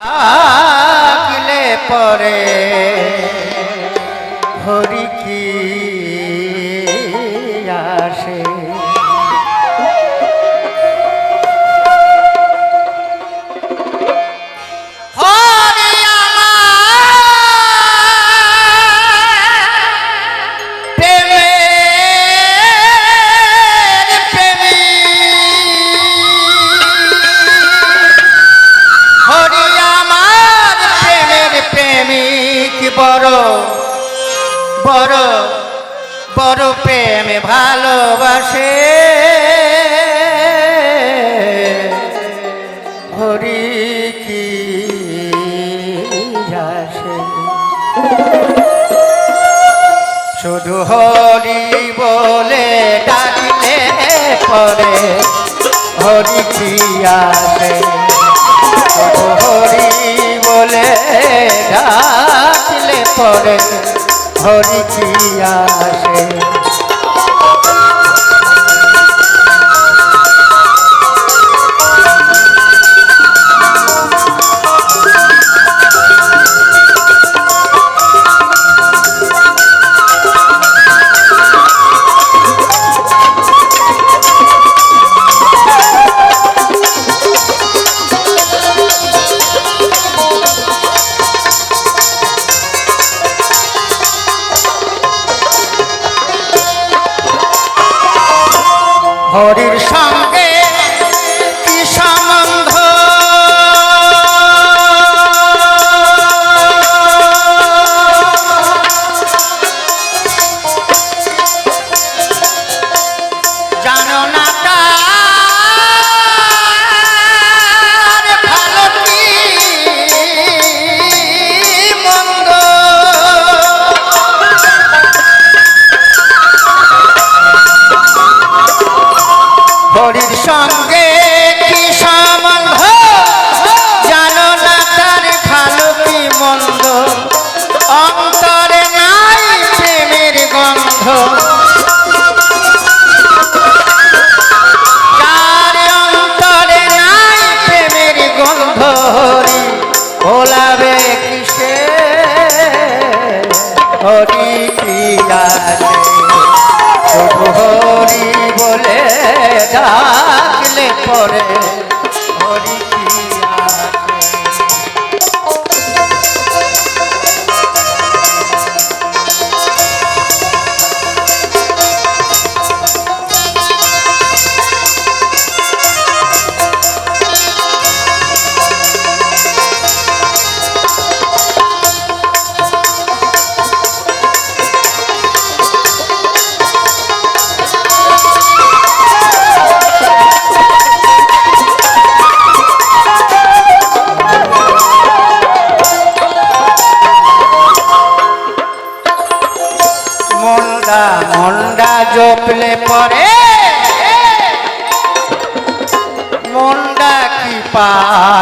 ডাকলে পরে হরি পরে হরি শুধু হরি বলে ডাকলে পরে হরি কি হরির সঙ্গে হরির সঙ্গে কি সম্বন্ধ? জানো না তার ভালো কি মন্দ? অন্তরে নাই প্রেমের গন্ধ। যার অন্তরে নাই প্রেমের গন্ধ। ওলাবে কিসে হরি হরি বলে ডাকলে পরে হরি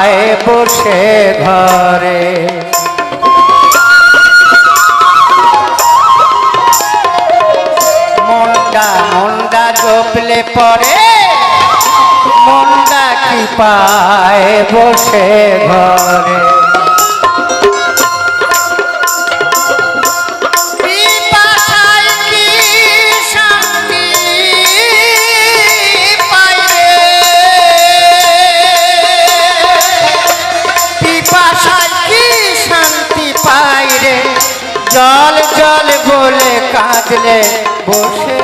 পায় বসে ঘরে। মন্ডা মন্ডা জপলে পরে মন্ডা কি পায় বসে ঘরে। কাঁদলে বসে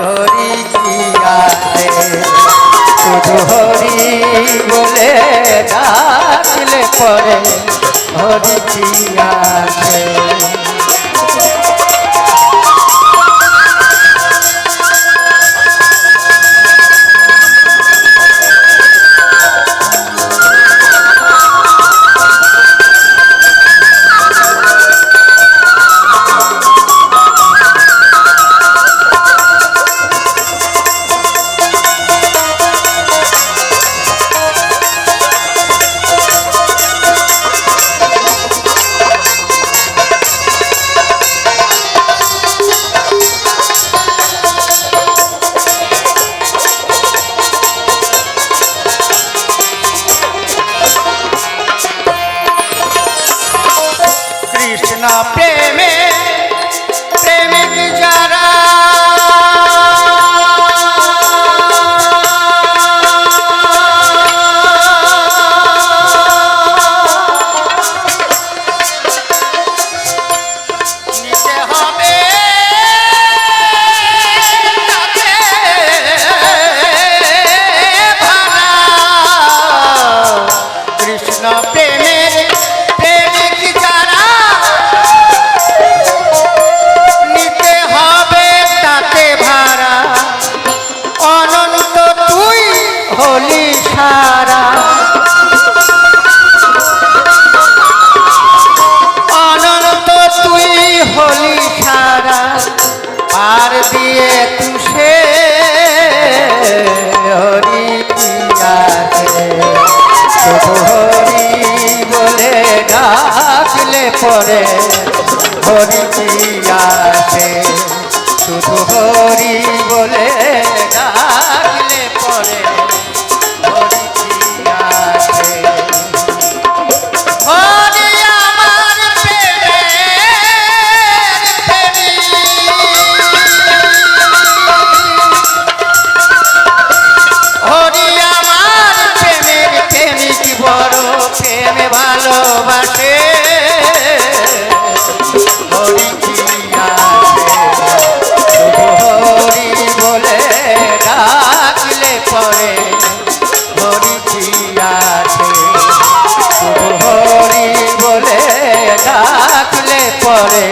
হরি কি আছে? শুধু হরি বলে ডাকলে পরে হরি কি আছে? প্রেমে প্রেমিক অনন্ত তুই হলি সারা। অনন্ত তুই হলি সারা। আর দিয়ে তুষে হরি হরি বলে ডাকলে পরে হরি আছে শুধু হরি বলে পরে